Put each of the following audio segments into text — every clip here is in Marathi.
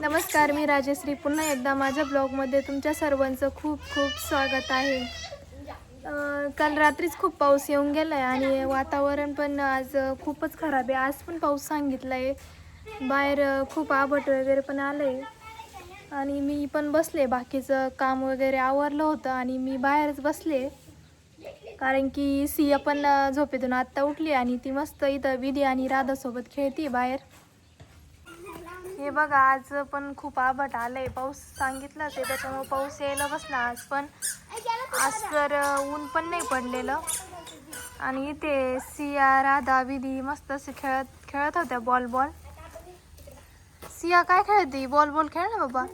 नमस्कार मी राजश्री. पुन्हा एकदा माझ्या ब्लॉगमध्ये तुमच्या सर्वांचं खूप खूप स्वागत आहे. काल रात्रीच खूप पाऊस येऊन गेला आहे आणि वातावरण पण आज खूपच खराब आहे. आज पण पाऊस सांगितला आहे बाहेर खूप आभट वगैरे पण आलं आहे आणि मी पण बसले. बाकीचं काम वगैरे आवरलं होतं आणि मी बाहेरच बसले. कारण की सिया पण झोपेतून आत्ता उठली आणि ती मस्त इथं विधी आणि राधासोबत खेळते बाहेर. हे बघा आज पण खूप आभट आलंय. पाऊस सांगितलाच आहे त्याच्यामुळे पाऊस यायला बसला आज पण. आज तर ऊन पण नाही पडलेलं. आणि इथे सिया राधा विधी मस्त असे खेळत खेळत होत्या बॉल बॉल सिया काय खेळते? बॉल बॉल खेळ ना बाबा.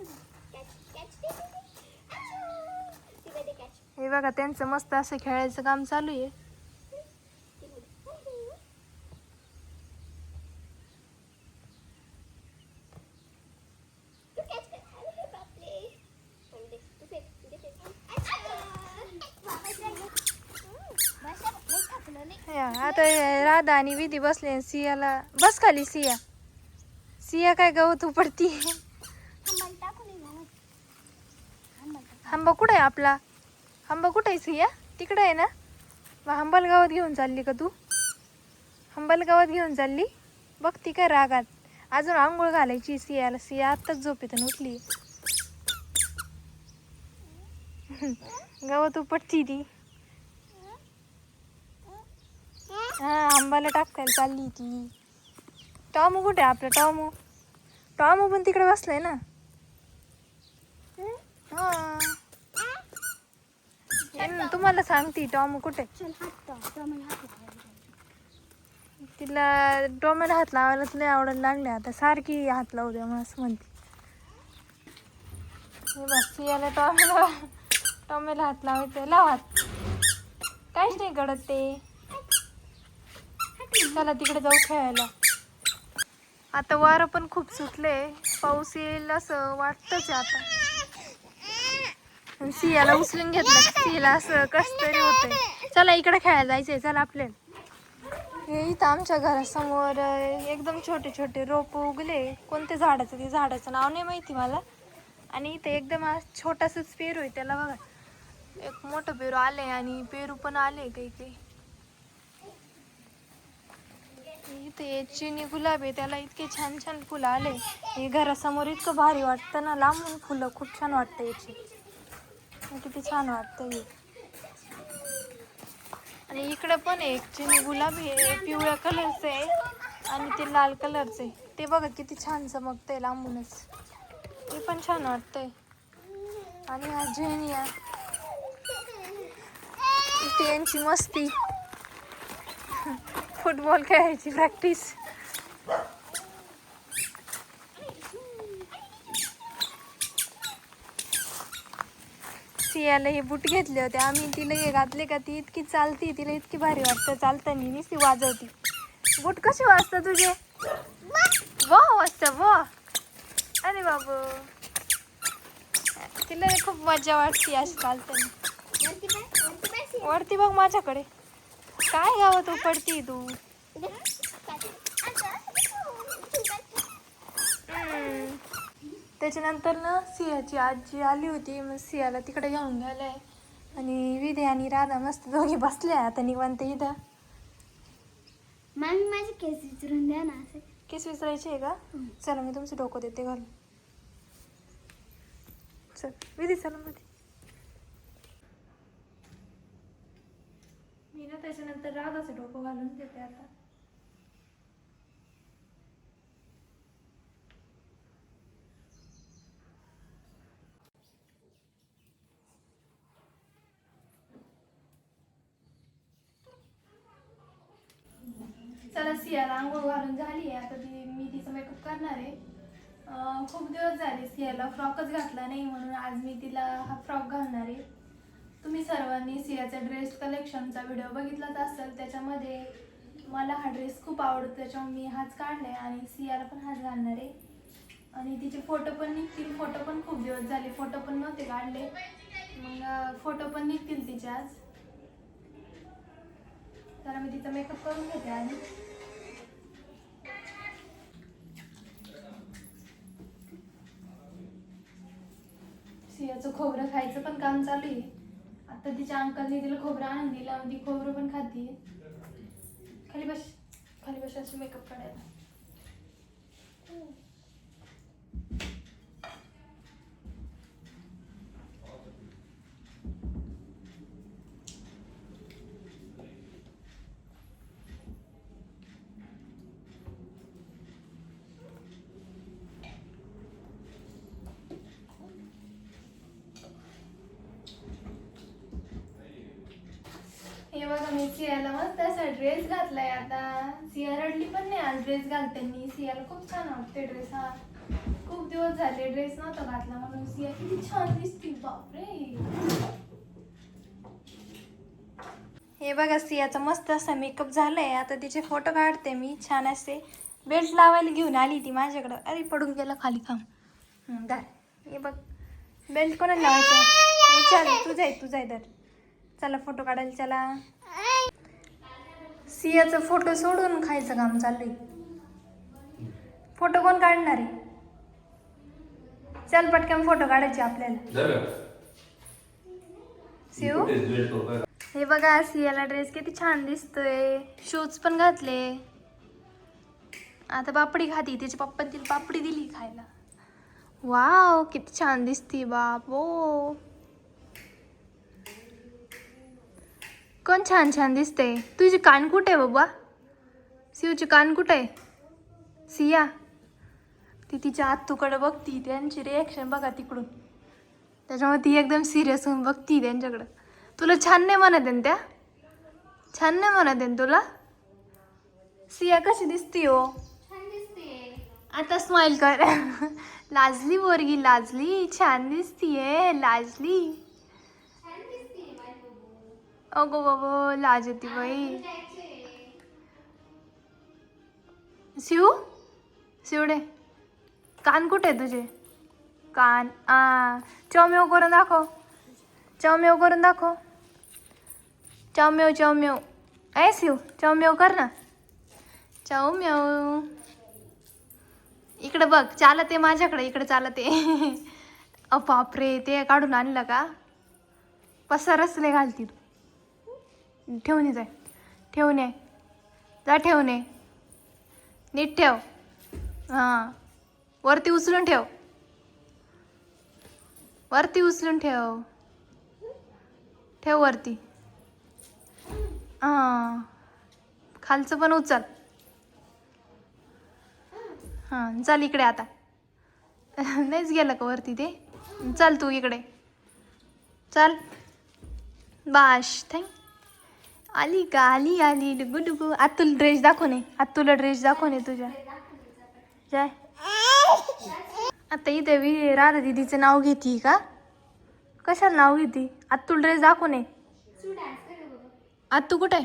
हे बघा त्यांचं मस्त असं खेळायचं काम चालू आहे. या, आता राधा आणि विधी बसले सियाला बस खाली सिया. सिया काय गवत उपडती? आंबा कुठे आहे आपला? आंबा कुठे आहे सिया? तिकडे आहे ना? मग हंबल गावात घेऊन चालली का तू? हंबल गावात घेऊन चालली? बघ ती काय रागात. अजून आंघोळ घालायची सियाला. सिया आत्ताच झोपेतून उठली. गवत उपटती ती. हा आंबाला टाकायला चालली ती. टॉमू कुठे आहे आपलं टॉमू? टॉमू पण तिकडे बसलाय ना. हा. तुम्हाला सांगते टॉमू कुठे तिला टोमॅटो हात लावायलाच लय आवडायला लागले आता सारखी हात लावू द्या मग असं म्हणते. हे बस याला टोमॅटो टोमॅटो हात लावायचं लाव हात. काहीच नाही घडत ते. चला तिकडे जाऊ खेळायला. आता वारं पण खूप सुटले पाऊस येईल असं वाटतच आहे आता. सियाला उचलून घेतलं सियाला असं कस तरी होतंय. चला इकडे खेळायला जायचंय. चला आपले हे इथं आमच्या घरासमोर एकदम छोटे छोटे रोप उगले. कोणते झाडाचं? ते झाडाचं नाव नाही माहिती मला. आणि इथे एकदम आज छोटासाच पेरू आहे. त्याला बघा. एक मोठं पेरू आले आणि पेरू पण आले काही काही. इथे चिनी गुलाब आहे त्याला इतके छान छान फुलं आले. हे घरासमोर इतकं भारी वाटतं ना लांबून फुलं खूप छान वाटतं याची. किती छान वाटतं हे. आणि इकडे पण आहे एक चिनी गुलाबी आहे पिवळ्या कलरचं आहे आणि ते लाल कलरचं आहे. ते बघा किती छान चमकतंय लांबूनच. ते पण छान वाटतंय. आणि हा झेनिया. इथे यांची मस्ती. फुटबॉल खेळायची प्रॅक्टिस सियाला हे बूट घेतले होते. आम्ही तिला हे घातले का ती इतकी चालती तिला इतकी भारी वाटतं. चालताना नुसती वाजवती. बूट कसे वाजता तुझे? वा वाजत व. अरे बाबू. तिला खूप मजा वाटते अशी चालताना. वरती बघ माझ्याकडे. काय गावात उपडती तू. त्याच्यानंतर ना सियाची आजी आली होती मग सियाला तिकडे घेऊन गेलाय. आणि विधे आणि राधा मस्त दोघी बसल्या आता निवांत इथं. मामी माझे केस विचारून द्या ना असे. केस विसरायचे आहे का? चला मी तुमचं डोकं देते घालून. चल विधी चला मध्ये मी ना त्याच्यानंतर राधाचं डोकं घालून देते आता. चला सियाला आंघोळ घालून झाली आहे. आता ती मी तिचा मेकअप करणार आहे. खूप दिवस झाले सियाला फ्रॉकच घातला नाही म्हणून आज मी तिला हा फ्रॉक घालणार आहे. तुम्ही सर्वांनी सियाचा ड्रेस कलेक्शनचा व्हिडिओ बघितलाच असेल त्याच्यामध्ये मला हा ड्रेस खूप आवडतो त्याच्यामुळे मी हाच काढलाय आणि सियाला पण हाच घालणार आहे. आणि तिचे फोटो पण निघतील फोटो पण खूप दिवस झाले फोटो पण नव्हते काढले. मग फोटो पण निघतील तिचे आज. तर मी तिचा मेकअप करून घेते आणि सियाचं खोबरं खायचं पण काम चालू आहे. तर तिच्या अंकलने तिला खोबरं आणून दिलं आणि ती खोबरं पण खाती खाली बस खाली बस असं मेकअप काढायला. हे बघा मी सियाला मस्त असा ड्रेस घातलाय आता. सिया रडली पण नाही आज ड्रेस घालतानी सियाला खूप छान आवडते ड्रेस हा. खूप दिवस झाले ड्रेस नव्हता घातला म्हणून सिया किती छान दिसते. बापरे. हे बघा सियाचा मस्त असा मेकअप झालाय. आता तिचे फोटो काढते मी. छान असे बेल्ट लावायला घेऊन आली ती माझ्याकडं. अरे पडून गेला खाली खाम दार हे बघ. बेल्ट कोणाला लावायचं विचार. तुझा आहे तुझा आहे दार चला फोटो काढायला चला. सियाचा फोटो सोडून खायचं काम चाललंय. फोटो कोण काढणार आहे? चल पटकन फोटो काढायचे आपल्याला. शिव? हे बघा सियाला ड्रेस किती छान दिसतोय. शूज पण घातले. आता पापडी खाती तिच्या पप्पा तिला पापडी दिली खायला. वाव किती छान दिसती बाप ओ. कोण छान छान दिसते तुझी कान कुठे आहे बाबा शिवची कान कुठे सिया? ती तिच्या आत्तूकडे बघती त्यांची रिॲक्शन बघा तिकडून. त्याच्यामुळे ती एकदम सिरियस होऊन बघती त्यांच्याकडं. तुला छान नाही म्हणत आहे त्या? छान नाही म्हणत आहे तुला? सिया कशी दिसती हो? छान दिसते आता स्माइल कर. लाजली पोरगी लाजली. छान दिसतीये. लाजली छान दिसते माझी बबू. अगो बाबो लाज येते बाई. शिव? शिवडे कान कुठे आहे तुझे? कान आ चौमेव करून दाखव. चौमेव करून दाखव. चौमेव चौमेव ऐ शिव चौमेव कर ना. चौमेव इकडे बघ चालत आहे माझ्याकडे इकडे चालत. आहे अ बापरे ते काढून आणलं का? पसारच नाही घालतील तू ठेवून ये जाय. ठेवून ये. जा ठेवून ये. नीट ठेव. हां. वरती उचलून ठेव. वरती उचलून ठेव. ठेव वरती. हां. खालचं पण उचल. हां चल इकडे आता. नाहीच गेलं का वरती ते? चल तू इकडे. चल. बाश. थँक आली का? आली आली. डुगू डुगू आता तुला ड्रेस दाखवणे आता तुला ड्रेस दाखवणे तुझ्या. जाय. आता इथे वि राधा दिदीचं नाव घेती का? कशाला नाव घेती? आता तुला. ड्रेस दाखवणे. आता तू कुठे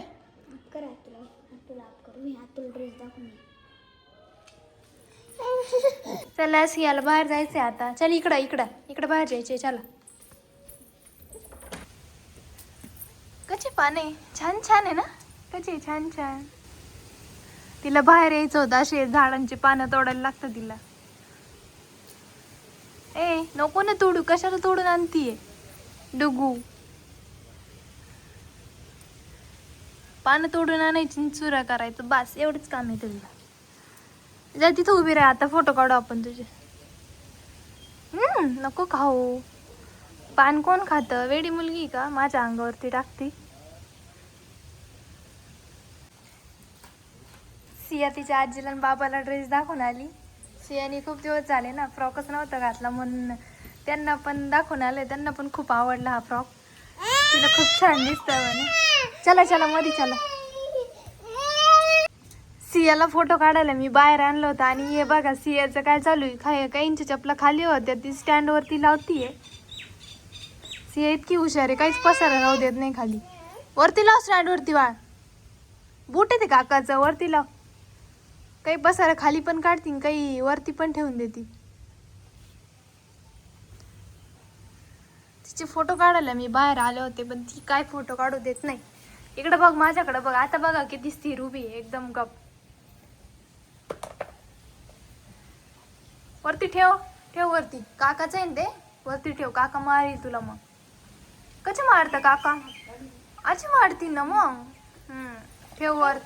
चला सियाला बाहेर जायचंय आता. चल इकडं इकडं. इकडं बाहेर जायचंय. चला. पाने. छान छान आहे ना? कशी छान छान. तिला बाहेर यायचं होतं. असे झाडांची पानं तोडायला लागतं तिला. ए नको ना तोडू. कशाला तोडून आणतीये? डुगू. पानं तोडून आणायची चुरा करायचं. बस एवढंच काम आहे तुला. जा तिथं उभी राहा. आता फोटो काढू आपण तुझे. हम्म, नको खाऊ. पान कोण खातं? वेडी मुलगी का? माझ्या अंगावरती टाकते. सिया तिच्या आजीला आणि बाबाला ड्रेस दाखवून आली. सियाने खूप दिवस झाले ना फ्रॉकच नव्हता घातला म्हणून त्यांना पण दाखवून आले. त्यांना पण खूप आवडला हा फ्रॉक. तिला खूप छान दिसतं म्हणे. चला चला मध्ये चला. सियाला फोटो काढायला मी बाहेर आणलं होतं आणि हे बघा सियाचं काय चालू आहे? खाय काहींच्या चपला खाली होत्या ती स्टँडवरती लावतीये. सिया इतकी हुशार आहे काहीच पसारा राहू देत नाही खाली. वरती लाव स्टँडवरती वाळ बूट आहे ते काकाचं वरती लाव. काही पसारा खाली पण काढतील काही वरती पण ठेवून देते. तिचे फोटो काढायला मी बाहेर आले होते पण ती काय फोटो काढू देत नाही. इकडं बघ माझ्याकडं बघ. आता बघा किती स्थिर उभी आहे एकदम गप. वरती ठेव ठेव वरती. काकाचं आहे ना ते? वरती ठेव. काका मारील तुला मग. कसे मारतं काका? अशी मारती ना मग? ठेव वर.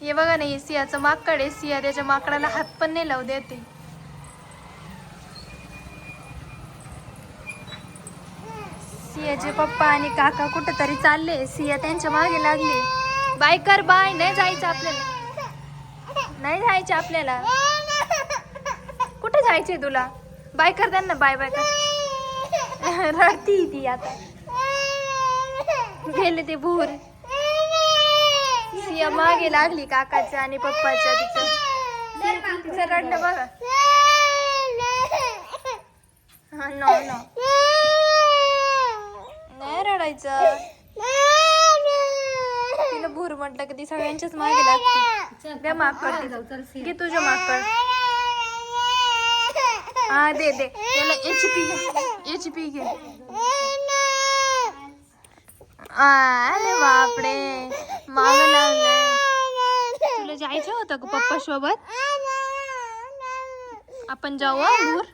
हे बघा नाही सियाचं माकड आहे. सिया त्याच्या माकडाला हात पण नाही लावू देते सियाचे पप्पा आणि काका कुठंतरी चालले. सिया त्यांच्या मागे लागले. बाय कर बाय नाही जायचं आपल्याला. नाही जायचं आपल्याला. कुठे जायचंय तुला? बाय कर त्यांना बाय बाय कर. रडती ती आता. गेले ते भूर. सिया मागे लागली काकाच्या आणि पप्पाच्या तिचं. तिचं बघा. हा नो नो नाही रडायचं. तिला भूर म्हटलं की ती सगळ्यांच्याच मागे लागते. द्या माकड घे तुझ्या माकड हा दे दे. त्याला एच पी घे. एच पी घे. अरे बापडे माग लागलं तुला जायचं होतं का पप्पा सोबत आपण जाऊ भूर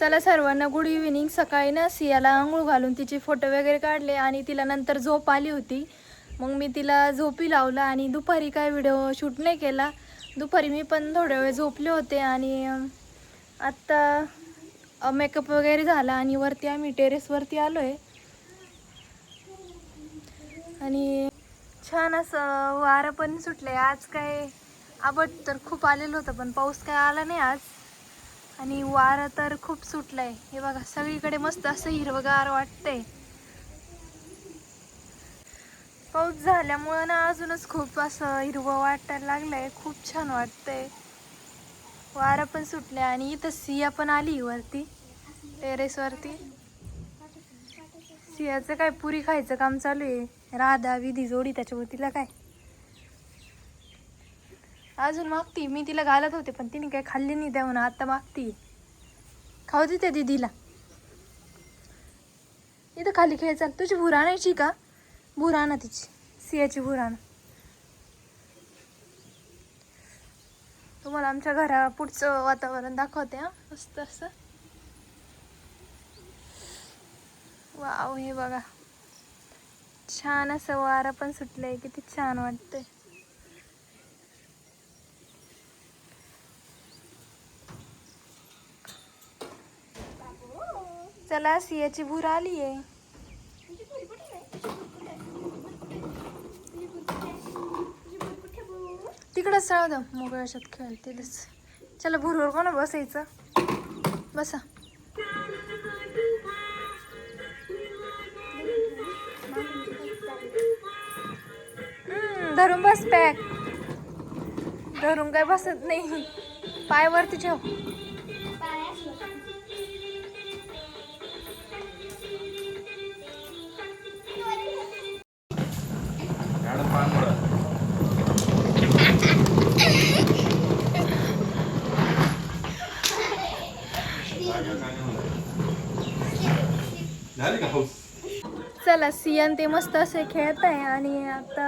चला सर्वांना गुड इव्हिनिंग. सकाळी ना सियाला आंघोळ घालून तिचे फोटो वगैरे काढले आणि तिला नंतर झोप आली होती. मग मी तिला झोपी लावला आणि दुपारी काय व्हिडिओ शूट नाही केला. दुपारी मी पण थोड्या वेळ झोपले होते आणि आत्ता मेकअप वगैरे झाला आणि वरती आम्ही टेरेसवरती आलो आहे आणि छान असं वारं पण सुटलं आहे आज काय आबट तर खूप आलेलं होतं पण पाऊस काय आला नाही आज. आणि वारं तर खूप सुटलं आहे हे बघा सगळीकडे मस्त असं हिरवगार वाटतंय. पाऊस झाल्यामुळं ना अजूनच खूप असं हिरवं वाटायला लागलंय. खूप छान वाटतंय. वारं पण सुटलंय आणि इथं सिया पण आली वरती टेरेसवरती. सियाचं काय पुरी खायचं काम चालू आहे. राधा विधी जोडी त्याच्यावर तिला काय? अजून मागती मी तिला घालत होते पण तिने काय खाल्ली नाही त्या म्हणून आता मागती. खाऊ दे त्या दिदीला. इथं खाली खेळ चाल. तुझी भूर आणायची का? भूर आणा तिची. सियाची भूर आणा. तुम्हाला आमच्या घरा पुढचं वातावरण दाखवते हा. मस्त असं. वाव हे बघा. छान असं वारा पण सुटलंय किती छान वाटतंय. चला सियाची भूर आली आहे तिकडंच सळ द्या मोकळ्या खेळ तिथेच. चला भूरवर कोण बसायचं? बसा. धरून बस पॅक धरून काय बसत नाही. पायवरती ठेव. झाली का हाऊस चला सियान ते मस्त असे खेळत आहे आणि आता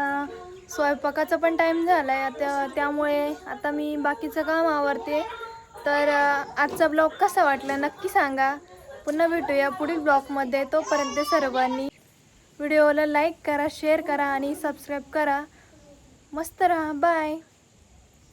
स्वयंपाकाचा पण टाईम झाला आहे आता त्यामुळे आता मी बाकीचं काम आवरते. तर आजचा ब्लॉग कसा वाटला नक्की सांगा. पुन्हा भेटूया पुढील ब्लॉगमध्ये तोपर्यंत सर्वांनी व्हिडिओला लाईक करा शेअर करा आणि सबस्क्राईब करा. मस्त राहा. बाय